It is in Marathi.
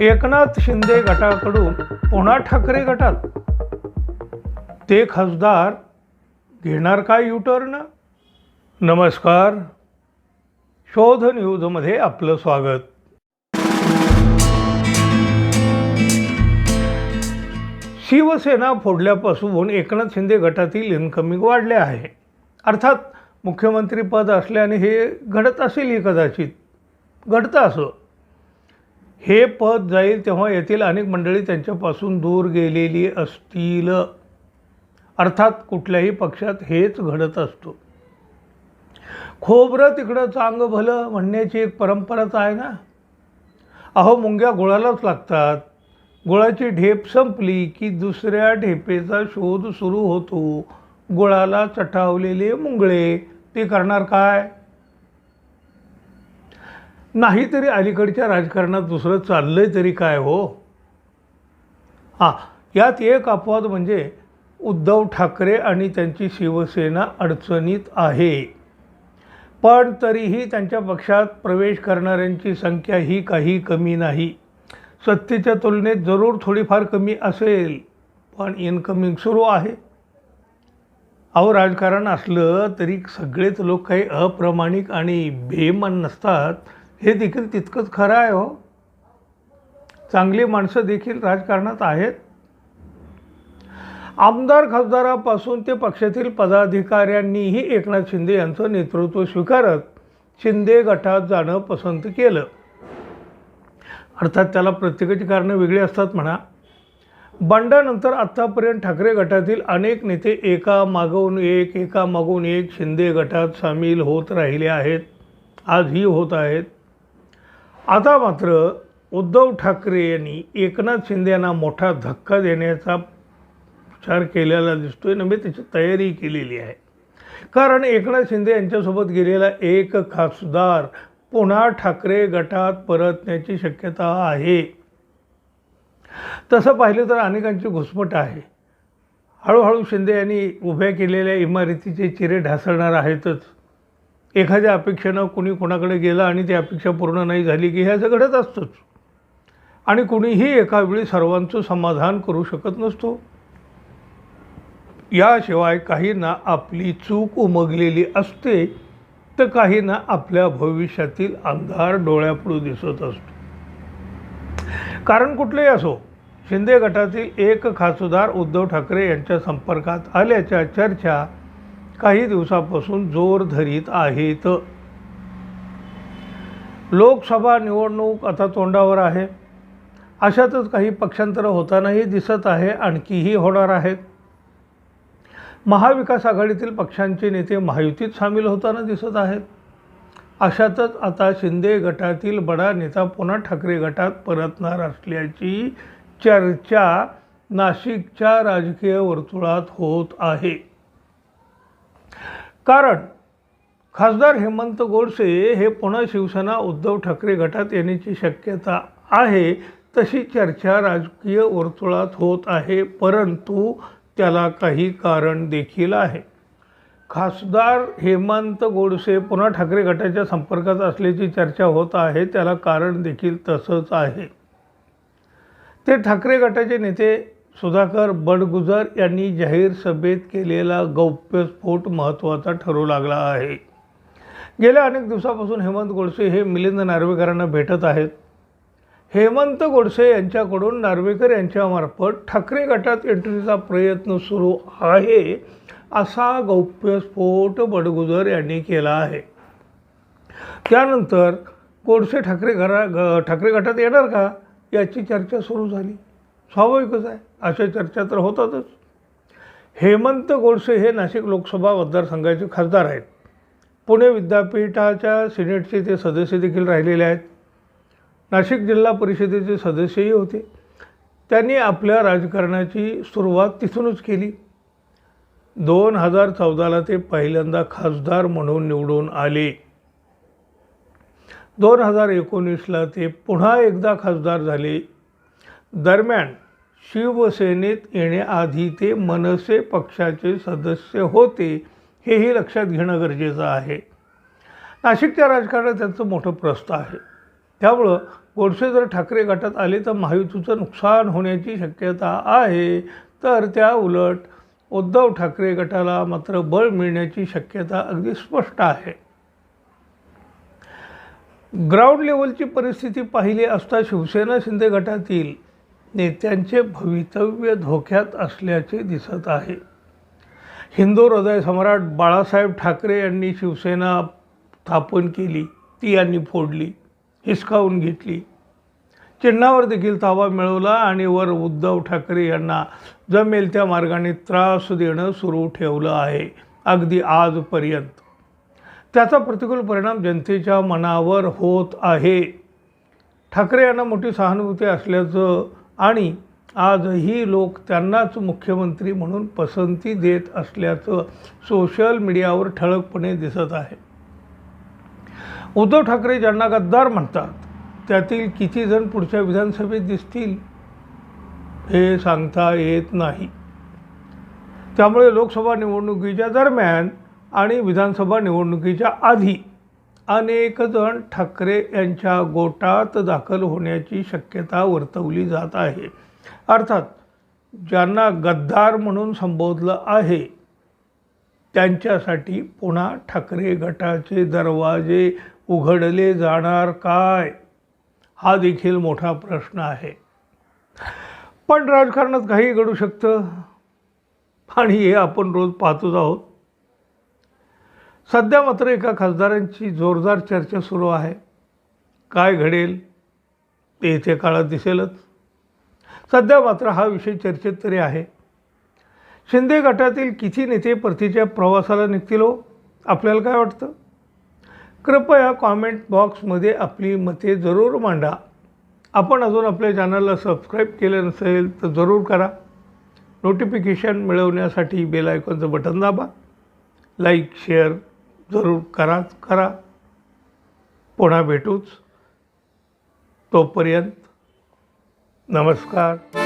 एकनाथ शिंदे गटाकडून पुन्हा ठाकरे गटात. ते खासदार घेणार काय युटर्न नमस्कार. शोध न्यूजमध्ये आपलं स्वागत. शिवसेना फोडल्यापासून एकनाथ शिंदे गटातील इन्कमिंग वाढले आहे. अर्थात मुख्यमंत्रीपद असल्याने हे घडत असेलही कदाचित. घडतं असं. हे पद जाईल तेव्हा येथील अनेक मंडळी त्यांच्यापासून दूर गेलेली असतील. अर्थात कुठल्याही पक्षात हेच घडत असतो. खोबरं तिकडं चांग भलं म्हणण्याची एक परंपराच आहे ना? अहो मुंग्या गुळालाच लागतात. गुळाची ढेप संपली की दुसऱ्या ढेपेचा शोध सुरू होतो. गुळाला चटावलेले मुंगळे ते करणार काय? नाही तरी अलीकडच्या राजकारणात दुसरं चाललंय तरी काय हो? हां यात एक अपवाद म्हणजे उद्धव ठाकरे आणि त्यांची शिवसेना अडचणीत आहे. पण तरीही त्यांच्या पक्षात प्रवेश करणाऱ्यांची संख्या ही काही कमी नाही. सत्तेच्या तुलनेत जरूर थोडीफार कमी असेल पण इनकमिंग सुरू आहे. अहो राजकारण असलं तरी सगळेच लोक काही अप्रामाणिक आणि बेमन नसतात. हे देखील तितकंच खरं आहे हो. चांगली माणसं देखील राजकारणात आहेत. आमदार खासदारापासून ते पक्षातील पदाधिकाऱ्यांनीही एकनाथ शिंदे यांचं नेतृत्व स्वीकारत शिंदे गटात जाणं पसंत केलं. अर्थात त्याला प्रत्येकाची कारणं वेगळी असतात म्हणा. बंडानंतर आत्तापर्यंत ठाकरे गटातील अनेक नेते एका मागून एक एका मागून एक शिंदे गटात सामील होत राहिले आहेत. आजही होत आहेत. आता मात्र उद्धव ठाकरे यांनी एकनाथ शिंदे यांना मोठा धक्का देण्याचा विचार केलेला दिसतोय. नव्हे त्याची तयारी केलेली आहे. कारण एकनाथ शिंदे यांच्यासोबत गेलेला एक खासदार पुन्हा ठाकरे गटात परतण्याची शक्यता आहे. तसं पाहिलं तर अनेकांची घुसमट आहे. हळूहळू शिंदे यांनी उभ्या केलेल्या इमारतीचे चिरे ढासळणार आहेतच. एखाद्या अपेक्षेनं कुणी कोणाकडे गेलं आणि ती अपेक्षा पूर्ण नाही झाली की हे असं घडत असतंच. आणि कुणीही एका वेळी सर्वांचं समाधान करू शकत नसतो. याशिवाय काहींना आपली चूक उमगलेली असते तर काहींना आपल्या भविष्यातील अंधार डोळ्यापुढे दिसत असतो. कारण कुठलेही असो शिंदे गटातील एक खासदार उद्धव ठाकरे यांच्या संपर्कात आल्याच्या चर्चा काही दिवसापासून जोर धरीत आहेत. लोकसभा निवडणूक आता तोंडावर आहे. अशातच काही पक्षांतर होतानाही दिसत आहे आणखीही होणार आहेत. महाविकास आघाडीतील पक्षांचे नेते महायुतीत सामील होताना दिसत आहेत. अशातच आता शिंदे गटातील बडा नेता पुन्हा ठाकरे गटात परतणार असल्याची चर्चा नाशिकच्या राजकीय वर्तुळात होत आहे. कारण खासदार हेमंत गोडसे हे पुन्हा शिवसेना उद्धव ठाकरे गटात येण्याची शक्यता आहे तशी चर्चा राजकीय वर्तुळात होत आहे परंतु त्याला काही कारण देखील आहे. खासदार हेमंत गोडसे पुन्हा ठाकरे गटाच्या संपर्कात असल्याची चर्चा होत आहे त्याला कारण देखील तसंच आहे. ते ठाकरे गटाचे नेते सुधाकर बडगुजर यांनी जाहीर सभेत केलेला गौप्यस्फोट महत्त्वाचा ठरू लागला आहे. गेल्या अनेक दिवसापासून हेमंत गोडसे हे मिलिंद नार्वेकरांना भेटत आहेत. हेमंत गोडसे यांच्याकडून नार्वेकर यांच्यामार्फत ठाकरे गटात एंट्रीचा प्रयत्न सुरू आहे असा गौप्यस्फोट बडगुजर यांनी केला आहे. त्यानंतर गोडसे ठाकरे घरा ग ठाकरे गटात येणार का? याची चर्चा सुरू झाली. स्वाभाविकच आहे. अशा चर्चा तर होतातच. हेमंत गोडसे हे नाशिक लोकसभा मतदारसंघाचे खासदार आहेत. पुणे विद्यापीठाच्या सिनेटचे ते सदस्य देखील राहिलेले आहेत. नाशिक जिल्हा परिषदेचे सदस्यही होते. त्यांनी आपल्या राजकारणाची सुरुवात तिथूनच केली. दोन हजार चौदाला ते पहिल्यांदा खासदार म्हणून निवडून आले. दोन हजार एकोणीसला ते पुन्हा एकदा खासदार झाले. दरम्यान शिवसेनेत येण्याआधी ते मनसे पक्षाचे सदस्य होते हेही लक्षात घेणं गरजेचं आहे. नाशिकच्या राजकारणात त्यांचं मोठं प्रस्थ आहे. त्यामुळं गोडसे जर ठाकरे गटात आले तर महायुतीचं नुकसान होण्याची शक्यता आहे तर त्या उलट उद्धव ठाकरे गटाला मात्र बळ मिळण्याची शक्यता अगदी स्पष्ट आहे. ग्राउंड लेवलची परिस्थिती पाहिली असता शिवसेना शिंदे गटातील नेत्यांचे भवितव्य धोक्यात असल्याचे दिसत आहे. हिंदू हृदय सम्राट बाळासाहेब ठाकरे यांनी शिवसेना स्थापन केली ती यांनी फोडली हिसकावून घेतली. चिन्हावर देखील ताबा मिळवला आणि वर उद्धव ठाकरे यांना जमेल त्या मार्गाने त्रास देणं सुरू ठेवलं आहे अगदी आजपर्यंत. त्याचा प्रतिकूल परिणाम जनतेच्या मनावर होत आहे. ठाकरे यांना मोठी सहानुभूती असल्याचं आणि आजही लोक त्यांनाच मुख्यमंत्री म्हणून पसंती देत असल्याचं सोशल मीडियावर ठळकपणे दिसत आहे. उद्धव ठाकरे ज्यांना गद्दार म्हणतात त्यातील किती जण पुढच्या विधानसभेत दिसतील हे सांगता येत नाही. त्यामुळे लोकसभा निवडणुकीच्या दरम्यान आणि विधानसभा निवडणुकीच्या आधी अनेक जण ठाकरे यांच्या गोटात दाखल होण्याची शक्यता वर्तवली जात आहे. अर्थात ज्यांना गद्दार म्हणून संबोधलं आहे त्यांच्यासाठी पुन्हा ठाकरे गटाचे दरवाजे उघडले जाणार काय? हा देखील मोठा प्रश्न आहे. पण राजकारणात काही घडू शकतं? आणि हे आपण रोज पाहतोच आहोत. सध्या मात्र एका खासदारांची जोरदार चर्चा सुरू आहे. काय घडेल ते येत्या काळात दिसेलच. सध्या मात्र हा विषय चर्चेत तरी आहे. शिंदे गटातील किती नेते परतीच्या प्रवासाला निघतील हो? आपल्याला काय वाटतं? कृपया कॉमेंट बॉक्समध्ये आपली मते जरूर मांडा. आपण अजून आपल्या चॅनलला सबस्क्राईब केलं नसेल तर जरूर करा. नोटिफिकेशन मिळवण्यासाठी बेल आयकॉनचं बटन दाबा. लाईक शेअर जरूर कराच करा. पुन्हा भेटूच. तोपर्यंत नमस्कार.